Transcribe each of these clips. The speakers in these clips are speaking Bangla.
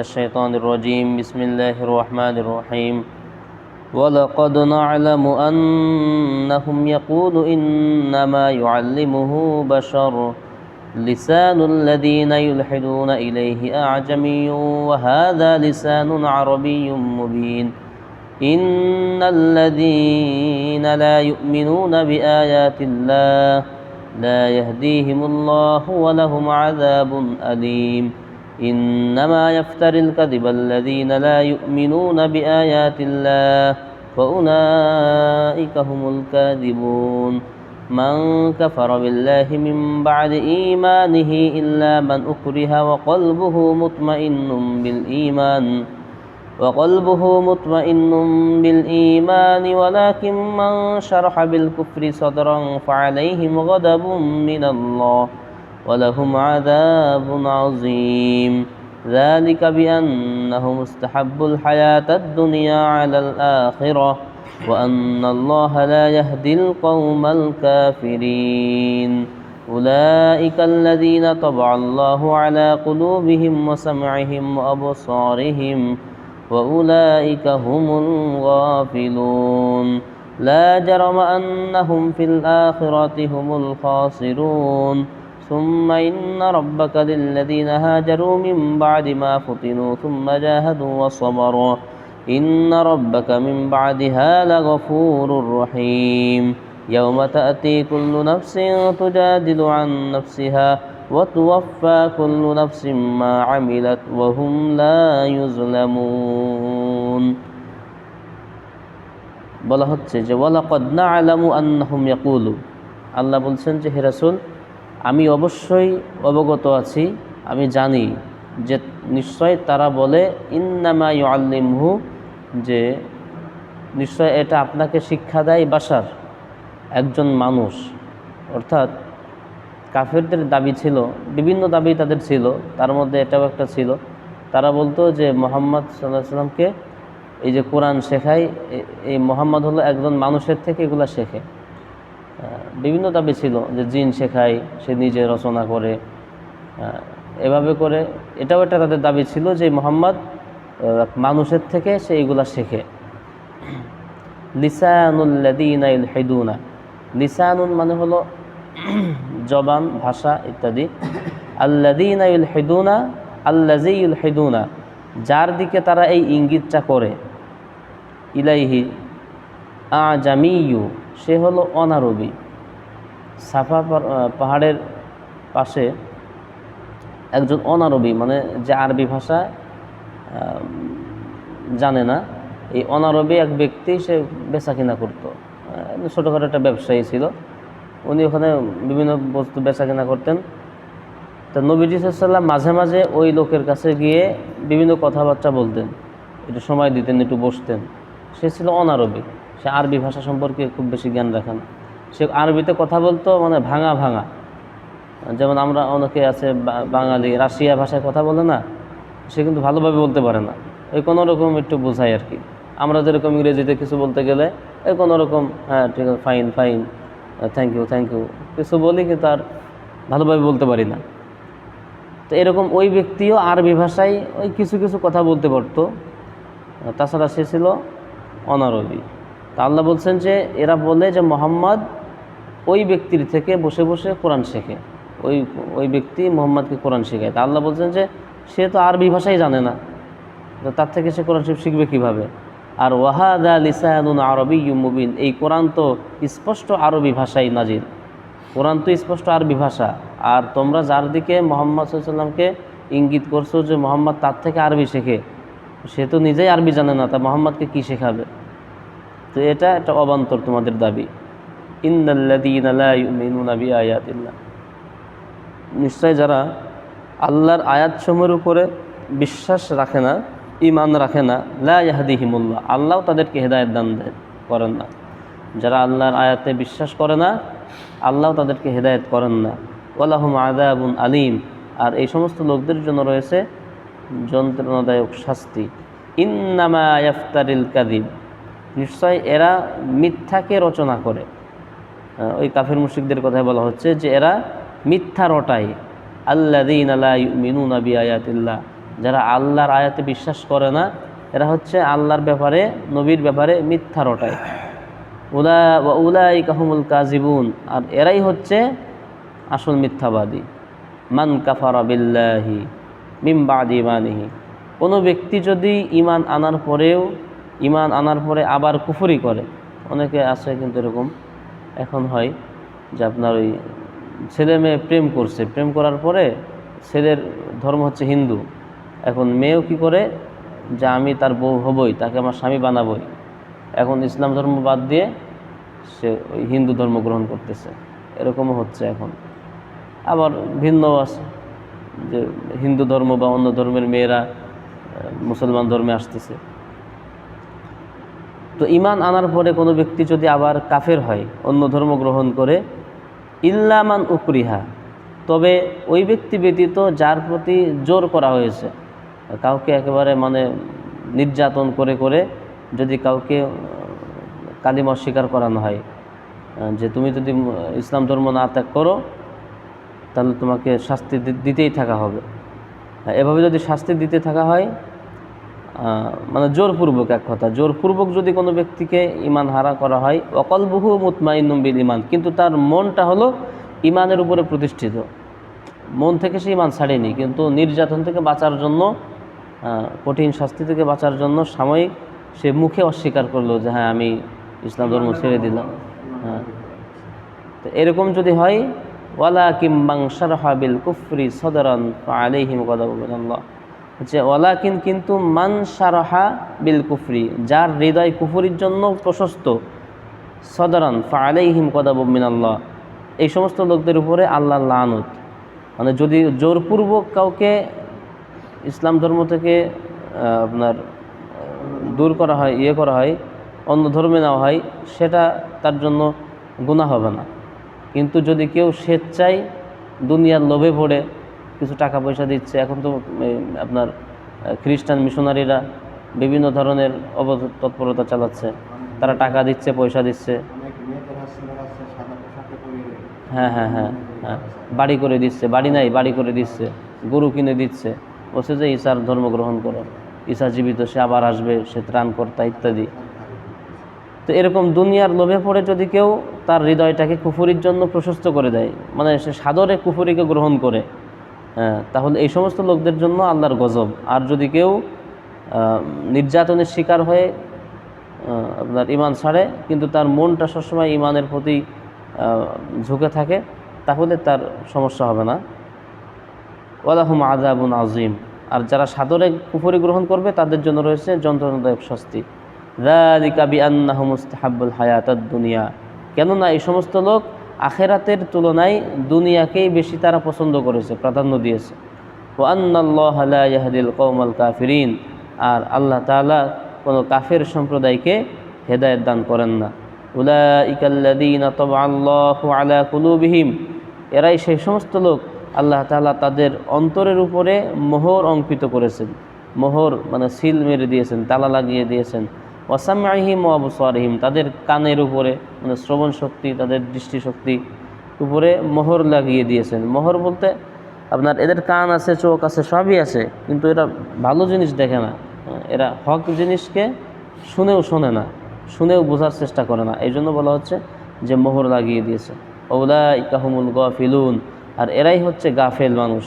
الشيطان الرجيم. بسم الله الرحمن الرحيم. ولقد نعلم أنهم يقول إنما يعلمه بشر لسان الذين يلحدون إليه أعجمي وهذا لسان عربي مبين. إن الذين لا يؤمنون بآيات الله لا يهديهم الله ولهم عذاب أليم. إنما يفتر الكذب الذين لا يؤمنون بآيات الله فأولئك هم الكاذبون. من كفر بالله من بعد إيمانه إلا من أكره وقلبه مطمئن بالإيمان وقلبه مطمئن بالإيمان ولكن من شرح بالكفر صدرا فعليهم غضب من الله. ولهم عذاب عظيم. ذلك بأنهم استحبوا الحياة الدنيا على الآخرة وأن الله لا يهدي القوم الكافرين. أولئك الذين طبع الله على قلوبهم وسمعهم وأبصارهم وأولئك هم الغافلون. لا جرم أنهم في الآخرة هم الخاسرون. ثم إن ربك للذين هاجروا من بعد ما فتنوا ثم جاهدوا وصبروا إن ربك من بعدها لغفور رحيم يوم تأتي كل نفس تجادل عن نفسها وتوفى كل نفس ما عملت وهم لا يظلمون বলা হচ্ছে যে ওয়ালাকদ না আলামু আন্নাহুম ইয়াকুলু আল্লাহ বলছেন যে হে রাসূল আমি অবশ্যই অবগত আছি, আমি জানি যে নিশ্চয় তারা বলে, ইন্নামা ইউআল্লিমহু যে নিশ্চয় এটা আপনাকে শিক্ষা দেয় বাসার একজন মানুষ। অর্থাৎ কাফেরদের দাবি ছিল, বিভিন্ন দাবি তাদের ছিল, তার মধ্যে এটাও একটা ছিল। তারা বলতো যে মোহাম্মদ সাল্লাহ সাল্লামকে এই যে কোরআন শেখায় এই মোহাম্মদ হলো একজন মানুষের থেকে এগুলা শেখে। বিভিন্ন দাবি ছিল যে জিন শেখায় সে নিজে রচনা করে। এভাবে করে এটাও একটা তাদের দাবি ছিল যে মোহাম্মদ মানুষের থেকে সে এইগুলা শেখে। লিসানুল্লাদিনা ইলহিদুনা। লিসানুন মানে হলো জবান, ভাষা ইত্যাদি। আল্লাদিনা ইলহিদুনা আল্লাজি ইলহিদুনা। যার দিকে তারা এই ইঙ্গিতটা করে, ইলাইহি আজামিয়ু, সে হলো অনারবি সাফা পাহাড়ের পাশে একজন অনারবি মানে যে আরবি ভাষা জানে না, এই অনারবি এক ব্যক্তি সে বেচা কিনা করতো। ছোটোখাটো একটা ব্যবসায়ী ছিল। উনি ওখানে বিভিন্ন বস্তু বেচা কিনা করতেন। তা নবীজি সাল্লাম মাঝে মাঝে ওই লোকের কাছে গিয়ে বিভিন্ন কথাবার্তা বলতেন। একটু সময় দিতেন, একটু বসতেন। সে ছিল অনারবি। সে আরবি ভাষা সম্পর্কে খুব বেশি জ্ঞান রাখেন সে আরবিতে কথা বলতো মানে ভাঙা ভাঙা। যেমন আমরা অনেকে আছে বাঙালি, রাশিয়া ভাষায় কথা বলে না, সে কিন্তু ভালোভাবে বলতে পারে না। ওই কোনো রকম একটু বোঝায় আর কি। আমরা যেরকম ইংরেজিতে কিছু বলতে গেলে এই কোনো রকম হ্যাঁ ঠিক আছে fine fine thank you thank you কিছু বলি কিন্তু আর ভালোভাবে বলতে পারি না। তো এরকম ওই ব্যক্তিও আরবি ভাষায় ওই কিছু কিছু কথা বলতে পারতো। তাছাড়া সে ছিল অনারবি। তা আল্লাহ বলছেন যে, এরা বলে যে, মোহাম্মদ ওই ব্যক্তির থেকে বসে বসে কোরআন শেখে। ওই ওই ব্যক্তি মোহাম্মদকে কোরআন শেখায়। তা আল্লাহ বলছেন যে, সে তো আরবি ভাষাই জানে না। তো তার থেকে সে কোরআন শরীফ শিখবে কীভাবে? আর ওয়াহাদা লিসানুন আরবি মুবিন। এই কোরআন তো স্পষ্ট আরবি ভাষাই নাজিল। কোরআন তো স্পষ্ট আরবি ভাষা। আর তোমরা যার দিকে মোহাম্মদ সাল্লামকে ইঙ্গিত করছ যে, মোহাম্মদ তার থেকে আরবি শেখে, সে তো নিজেই আরবি জানে না, তা মোহাম্মদকে কী শেখাবে? তো এটা একটা অবান্তর তোমাদের দাবি। ইন্দাল্লাদিনা নিশ্চয় যারা আল্লাহর আয়াতসমূহের উপরে বিশ্বাস রাখে না ইমান রাখে না, লা ইয়াহদিহিমুল্লাহ, আল্লাহ তাদেরকে হেদায়ত দান করেন না। যারা আল্লাহর আয়াতে বিশ্বাস করে না, আল্লাহ তাদেরকে হেদায়েত করেন না। ওয়ালাহুম আদাবুন আলিম, আর এই সমস্ত লোকদের জন্য রয়েছে যন্ত্রণাদায়ক শাস্তি। ইন্নামা ইয়াফতারিল কাদিব নিশ্চয় এরা মিথ্যাকে রচনা করে। ওই কাফের মুশিকদের কথায় বলা হচ্ছে যে এরা মিথ্যা রটায় আল্লাদিন আলা মিনুনা বিআয়াতিল্লাহ। যারা আল্লাহর আয়াতে বিশ্বাস করে না, এরা হচ্ছে আল্লাহর ব্যাপারে, নবীর ব্যাপারে মিথ্যা রটায় উলা উলাই কাহমুল কাজিবুন আর এরাই হচ্ছে আসল মিথ্যাবাদী। মান কাফারা বিল্লাহি মিম বাদি ইমানিহি কোনো ব্যক্তি যদি ইমান আনার পরেও ইমান আনার পরে আবার কুফরি করে, অনেকে আছে কিন্তু এরকম। এখন হয় যে আপনার ওই ছেলে মেয়ে প্রেম করছে। প্রেম করার পরে ছেলের ধর্ম হচ্ছে হিন্দু। এখন মেয়েও কি করে? যে আমি তার বউ হবই, তাকে আমার স্বামী বানাবই। এখন ইসলাম ধর্ম বাদ দিয়ে সে ওই হিন্দু ধর্ম গ্রহণ করতেছে। এরকমও হচ্ছে এখন। আবার ভিন্ন আছে যে হিন্দু ধর্ম বা অন্য ধর্মের মেয়েরা মুসলমান ধর্মে আসতেছে। তো ইমান আনার পরে কোনো ব্যক্তি যদি আবার কাফের হয়, অন্য ধর্ম গ্রহণ করে ইল্লামান উকরিহা, তবে ওই ব্যক্তি ব্যতীত যার প্রতি জোর করা হয়েছে, কাউকে একেবারে মানে নির্যাতন করে করে যদি কাউকে কালিমা স্বীকার করানো হয় যে তুমি যদি ইসলাম ধর্ম না ত্যাগ করো, তাহলে তোমাকে শাস্তি দিতেই থাকা হবে। এভাবে যদি শাস্তি দিতে থাকা হয় মানে জোরপূর্বক এক কথা জোরপূর্বক যদি কোনো ব্যক্তিকে ইমান হারা করা হয় অকলবহু মুতমাইনুম বিল ইমান কিন্তু তার মনটা হলো ইমানের উপরে প্রতিষ্ঠিত। মন থেকে সে ইমান ছাড়েনি কিন্তু নির্যাতন থেকে বাঁচার জন্য কঠিন শাস্তি থেকে বাঁচার জন্য সাময়িক সে মুখে অস্বীকার করল যে হ্যাঁ আমি ইসলাম ধর্ম ছেড়ে দিলাম। হ্যাঁ। তো এরকম যদি হয় ওয়ালা কিম্বাং সারহাবিল কুফরি সদরান আলাইহিম গদাবুল্লাহ হচ্ছে ওয়ালাকিন কিন্তু মান সারহা বিল কুফরি, যার হৃদয় কুফরির জন্য প্রশস্ত। সদরান আলাইহিম কদাবুমিনাল্লাহ এই সমস্ত লোকদের উপরে আল্লাহ লানত। মানে যদি জোরপূর্বক কাউকে ইসলাম ধর্ম থেকে আপনার দূর করা হয় ইয়ে করা হয়, অন্য ধর্মে নেওয়া হয়, সেটা তার জন্য গুনাহ হবে না। কিন্তু যদি কেউ স্বেচ্ছায় দুনিয়ার লোভে পড়ে কিছু টাকা পয়সা দিচ্ছে। এখন তো আপনার খ্রিস্টান মিশনারিরা বিভিন্ন ধরনের অবতৎপরতা চালাচ্ছে। তারা টাকা দিচ্ছে, পয়সা দিচ্ছে। হ্যাঁ হ্যাঁ হ্যাঁ হ্যাঁ। বাড়ি করে দিচ্ছে। বাড়ি নাই, বাড়ি করে দিচ্ছে। গরু কিনে দিচ্ছে। বলছে যে ঈশার ধর্ম গ্রহণ করো ঈশা জীবিত, সে আবার আসবে, সে ত্রাণকর্তা ইত্যাদি। তো এরকম দুনিয়ার লোভে পড়ে যদি কেউ তার হৃদয়টাকে কুফুরির জন্য প্রশস্ত করে দেয় মানে সে সাদরে কুফুরিকে গ্রহণ করে তাহলে এই সমস্ত লোকদের জন্য আল্লাহর গজব। আর যদি কেউ নির্যাতনের শিকার হয়ে আপনার ইমান ছাড়ে, কিন্তু তার মনটা সবসময় ইমানের প্রতি ঝুঁকে থাকে, তাহলে তার সমস্যা হবে না। ওয়ালাহুম আজাবুন আজিম আর যারা সাদরে কুফরি গ্রহণ করবে, তাদের জন্য রয়েছে যন্ত্রণাদায়ক শাস্তি। রালিকা বিআন্নাহু মুস্তাহাব্বুল হায়াত দুনিয়া। কেননা এই সমস্ত লোক আখেরাতের তুলনায় দুনিয়াকেই বেশি তারা পছন্দ করেছে, প্রাধান্য দিয়েছে। ও আন্নাল্লাহ লা ইয়াহদিল কওমাল কাফিরিন। আর আল্লাহ তাআলা কোনো কাফের সম্প্রদায়কে হেদায়েত দান করেন না। উলাইকাল্লাযীনা আল্লাহ আলা কুলুবিহিম। এরাই সেই সমস্ত লোক আল্লাহ তালা তাদের অন্তরের উপরে মোহর অঙ্কিত করেছেন। মোহর মানে সিল মেরে দিয়েছেন, তালা লাগিয়ে দিয়েছেন। ওয়াসামাহিম ও আবসারহিম, তাদের কানের উপরে মানে শ্রবণ শক্তি, তাদের দৃষ্টিশক্তি উপরে মোহর লাগিয়ে দিয়েছেন। মোহর বলতে আপনার এদের কান আছে, চোখ আছে, সবই আছে, কিন্তু এরা ভালো জিনিস দেখে না। এরা হক জিনিসকে শুনেও শোনে না, শুনেও বোঝার চেষ্টা করে না। এই জন্য বলা হচ্ছে যে মোহর লাগিয়ে দিয়েছে। ওলা ইকাহুমুল গফিলুন, আর এরাই হচ্ছে গাফেল মানুষ।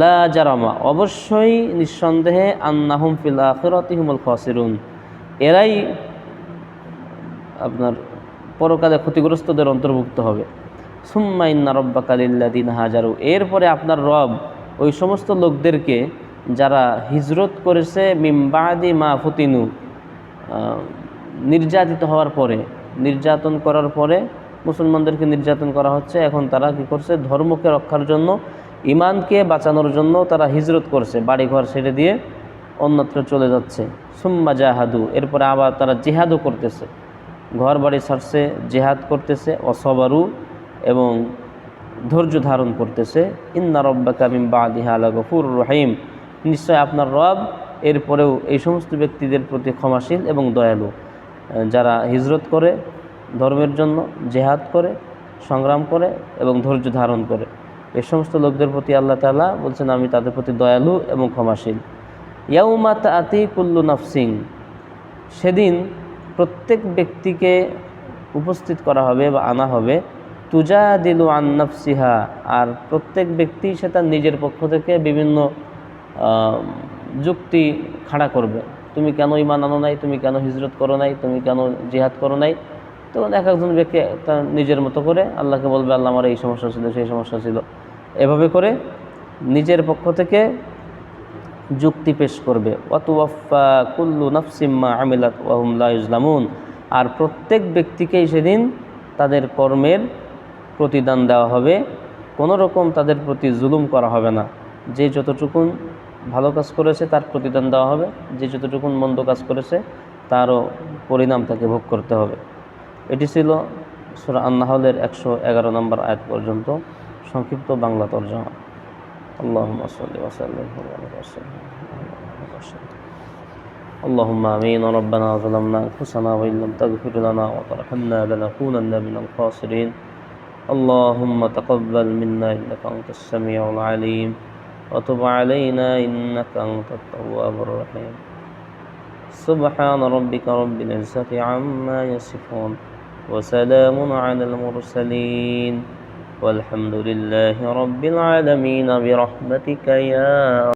লা জারামা, অবশ্যই নিঃসন্দেহে আন্নাহুম ফিল আখিরাতিহুমুল খাসিরুন। এরাই আপনার পরকালে ক্ষতিগ্রস্তদের অন্তর্ভুক্ত হবে। সুম্মা ইন্না রব্বা কালিল্লাদিন হাজারু। এরপরে আপনার রব ওই সমস্ত লোকদেরকে যারা হিজরত করেছে মিমবাদি মা ফতিনু নির্যাতিত হওয়ার পরে, নির্যাতন করার পরে মুসলমানদেরকে নির্যাতন করা হচ্ছে। এখন তারা কি করছে? ধর্মকে রক্ষার জন্য ইমানকে বাঁচানোর জন্য তারা হিজরত করছে। বাড়িঘর ছেড়ে দিয়ে অন্যত্র চলে যাচ্ছে। সুম্মা জাহাদু, এরপরে আবার তারা জিহাদও করতেছে। ঘর বাড়ি ছাড়ছে, জেহাদ করতেছে, অসবারু এবং ধৈর্য ধারণ করতেছে। ইন্না রব্বা কামিম বাদিহা আলা গফুর রহিম। নিশ্চয় আপনার রব এরপরেও এই সমস্ত ব্যক্তিদের প্রতি ক্ষমাশীল এবং দয়ালু যারা হিজরত করে, ধর্মের জন্য জেহাদ করে, সংগ্রাম করে এবং ধৈর্য ধারণ করে। এই সমস্ত লোকদের প্রতি আল্লাহ তালা বলছেন, আমি তাদের প্রতি দয়ালু এবং ক্ষমাশীল। ইয়াউমা তাআতি কুল্লু নাফসিং সেদিন প্রত্যেক ব্যক্তিকে উপস্থিত করা হবে বা আনা হবে তুজা দিলু আন্নাফসিহা আর প্রত্যেক ব্যক্তি সে তার নিজের পক্ষ থেকে বিভিন্ন যুক্তি খাড়া করবে। তুমি কেন ইমান আনো নাই? তুমি কেন হিজরত করো নাই? তুমি কেন জিহাদ করো নাই? তখন এক একজন ব্যক্তি তার নিজের মতো করে আল্লাহকে বলবে, আল্লাহ, আমার এই সমস্যা ছিল, সেই সমস্যা ছিল। এভাবে করে নিজের পক্ষ থেকে যুক্তি পেশ করবে। অতুয়াফা কুল্লু নাফসিম্মা আমিলাত ওয়াহুম লা ইউজলামুন আর প্রত্যেক ব্যক্তিকেই সেদিন তাদের কর্মের প্রতিদান দেওয়া হবে। কোনো রকম তাদের প্রতি জুলুম করা হবে না। যে যতটুকুন ভালো কাজ করেছে তার প্রতিদান দেওয়া হবে। যে যতটুকুন মন্দ কাজ করেছে তারও পরিণাম তাকে ভোগ করতে হবে। এটি ছিল সুরা আন্নাহলের একশো এগারো নম্বর আয়াত পর্যন্ত। সংক্ষিপ্ত বাংলা তর্জমা। اللهم صل وسلم وبارك وسلم. اللهم آمين. ربنا ظلمنا أنفسنا وإن لم تغفر لنا وترحمنا لنكونن من الخاسرين. اللهم تقبل منا إنك أنت السميع العليم. وتب علينا إنك أنت التواب الرحيم. سبحان ربك رب العزة عما يصفون. وسلام على المرسلين. والحمد لله رب العالمين برحمتك يا